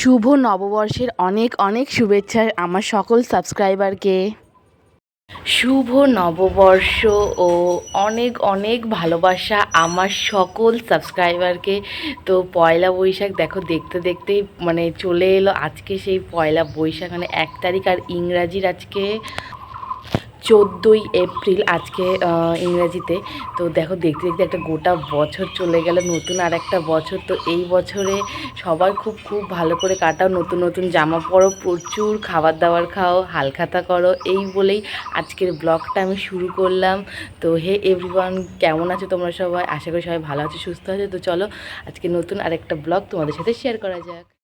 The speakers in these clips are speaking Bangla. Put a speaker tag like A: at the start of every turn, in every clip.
A: শুভ নববর্ষের অনেক অনেক শুভেচ্ছা আমার সকল সাবস্ক্রাইবারকে। শুভ নববর্ষ ও অনেক অনেক ভালোবাসা আমার সকল সাবস্ক্রাইবারকে। তো পয়লা বৈশাখ দেখো, দেখতে দেখতেই মানে চলে এলো আজকে সেই পয়লা বৈশাখ মানে এক তারিখ আর ইংরাজির আজকে চোদ্দোই এপ্রিল আজকে ইংরাজিতে। তো দেখো, দেখতে দেখতে একটা গোটা বছর চলে গেল, নতুন আর একটা বছর। তো এই বছরে সবাই খুব খুব ভালো করে কাটাও, নতুন নতুন জামা পরো, প্রচুর খাবার দাবার খাও, হালখাতা করো, এই বলেই আজকের ব্লগটা আমি শুরু করলাম। তো হে এভরিওয়ান, কেমন আছো তোমরা সবাই? আশা করি সবাই ভালো আছো, সুস্থ আছো। তো চলো, আজকে নতুন আরেকটা ব্লগ তোমাদের সাথে শেয়ার করা যাক।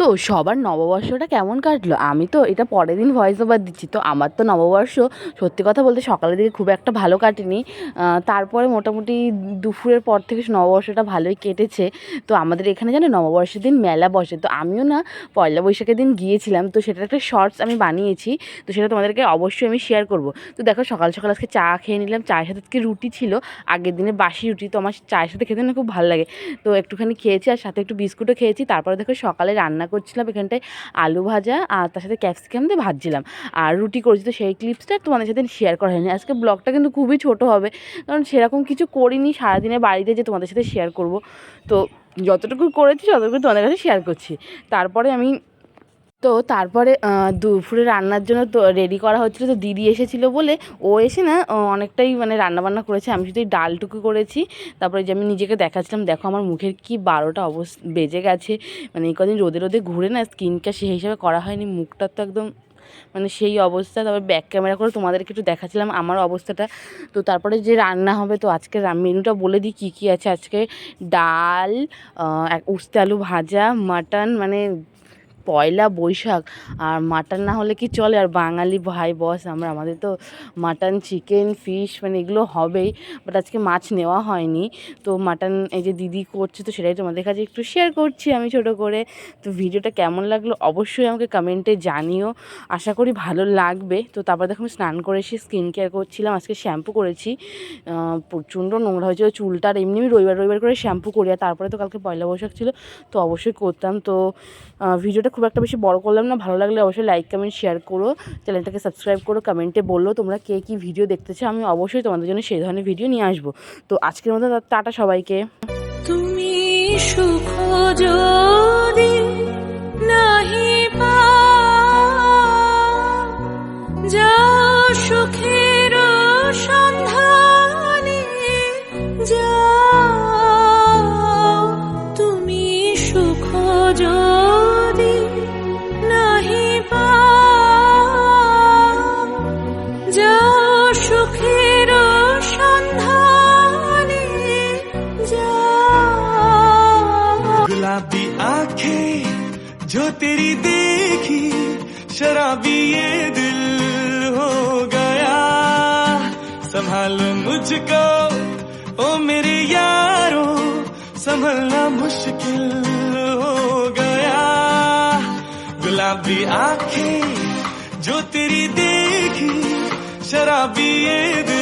A: তো সবার নববর্ষটা কেমন কাটলো? আমি তো এটা পরের দিন ভয়েস ওভার দিচ্ছি। তো আমার তো নববর্ষ সত্যি কথা বলতে সকালের দিকে খুব একটা ভালো কাটেনি। তারপরে মোটামুটি দুপুরের পর থেকে নববর্ষটা ভালোই কেটেছে। তো আমাদের এখানে জানো নববর্ষের দিন মেলা বসে। তো আমিও না পয়লা বৈশাখের দিন গিয়েছিলাম। তো সেটার একটা শর্টস আমি বানিয়েছি। তো সেটা তোমাদেরকে অবশ্যই আমি শেয়ার করব। তো দেখো সকাল সকাল আজকে চা খেয়ে নিলাম। চায়ের সাথে আজকে রুটি ছিল। আগের দিনে বাসি রুটি। তো আমার চায়ের সাথে খেতে না খুব ভালো লাগে। তো একটুখানি খেয়েছি আর সাথে একটু বিস্কুটও খেয়েছি। তারপরে দেখো সকালে রান্না করছিলাম এখানটায় আলু ভাজা আর তার সাথে ক্যাপসিকাম দিয়ে ভাজছিলাম আর রুটি করেছি তো সেই ক্লিপসটা তোমাদের সাথে শেয়ার করা হয়নি। আজকে ব্লগটা কিন্তু খুবই ছোট হবে, কারণ সেরকম কিছু করিনি, সারাদিনে বাড়িতে যে তোমাদের সাথে শেয়ার করব। তো যতটুকু করেছি, ততটুকু তোমাদের কাছে শেয়ার করছি। তারপরে আমি তো তারপরে দুপুরে রান্নার জন্য তো রেডি করা হচ্ছিল, তো দিদি এসেছিল বলে ও এসে না অনেকটাই মানে রান্নাবান্না করেছে, আমি শুধু এই ডালটুকু করেছি, তারপরে যে আমি নিজেকে দেখাচ্ছিলাম, দেখো আমার মুখের কি বারোটা অবস্থা, বেজে গেছে মানে এই কদিন রোদে রোদে ঘুরে না স্কিনটা সেই হিসাবে করা হয়নি, মুখটা তো একদম মানে সেই অবস্থা, তারপর ব্যাক ক্যামেরা করে তোমাদেরকে একটু দেখাচ্ছিলাম আমার অবস্থাটা, তো তারপরে যে রান্না হবে, তো আজকে মেনুটা বলে দিই কী কী আছে, আজকে ডাল উস্তে আলু ভাজা, মাটন মানে পয়লা বৈশাখ আর মাটন না হলে কি চলে? আর বাঙালি ভাই বস আমরা আমাদের তো মাটন চিকেন ফিশ মানে এগুলো হবেই বাট আজকে মাছ নেওয়া হয়নি। তো মাটন এই যে দিদি করছে তো সেটাই তোমাদের কাছে একটু শেয়ার করছি আমি ছোট করে। তো ভিডিওটা কেমন লাগল অবশ্যই আমাকে কমেন্টে জানিও। আশা করি ভালো লাগবে। তো তারপর দেখো আমি স্নান করে এসে স্কিন কেয়ার করছিলাম আজকে শ্যাম্পু করেছি। প্রচণ্ড নোংরা হয়েছিল চুলটা আর এমনি আমি রবিবার রবিবার করে শ্যাম্পু করি আর তারপরে তো কালকে পয়লা বৈশাখ ছিল তো অবশ্যই করতাম। তো আহ, ভিডিওটা খুব একটা বেশি বড় করলাম না। ভালো লাগলে অবশ্যই লাইক কমেন্ট শেয়ার করো। চ্যানেলটাকে সাবস্ক্রাইব করো কমেন্টে বলল তোমরা কে কী ভিডিও দেখতে চাও আমি অবশ্যই তোমাদের জন্য সেই ধরনের ভিডিও নিয়ে আসব। তো আজকের মতো টাটা সবাইকে।
B: তুমি সুখ যদি নাহি
C: जो तेरी देखी, शराबी ये दिल हो गया। संभालो मुझको, ओ मेरे यारो, संभलना मुश्किल हो गया। गुलाबी आँखें, जो तेरी देखी, शराबी ये दिल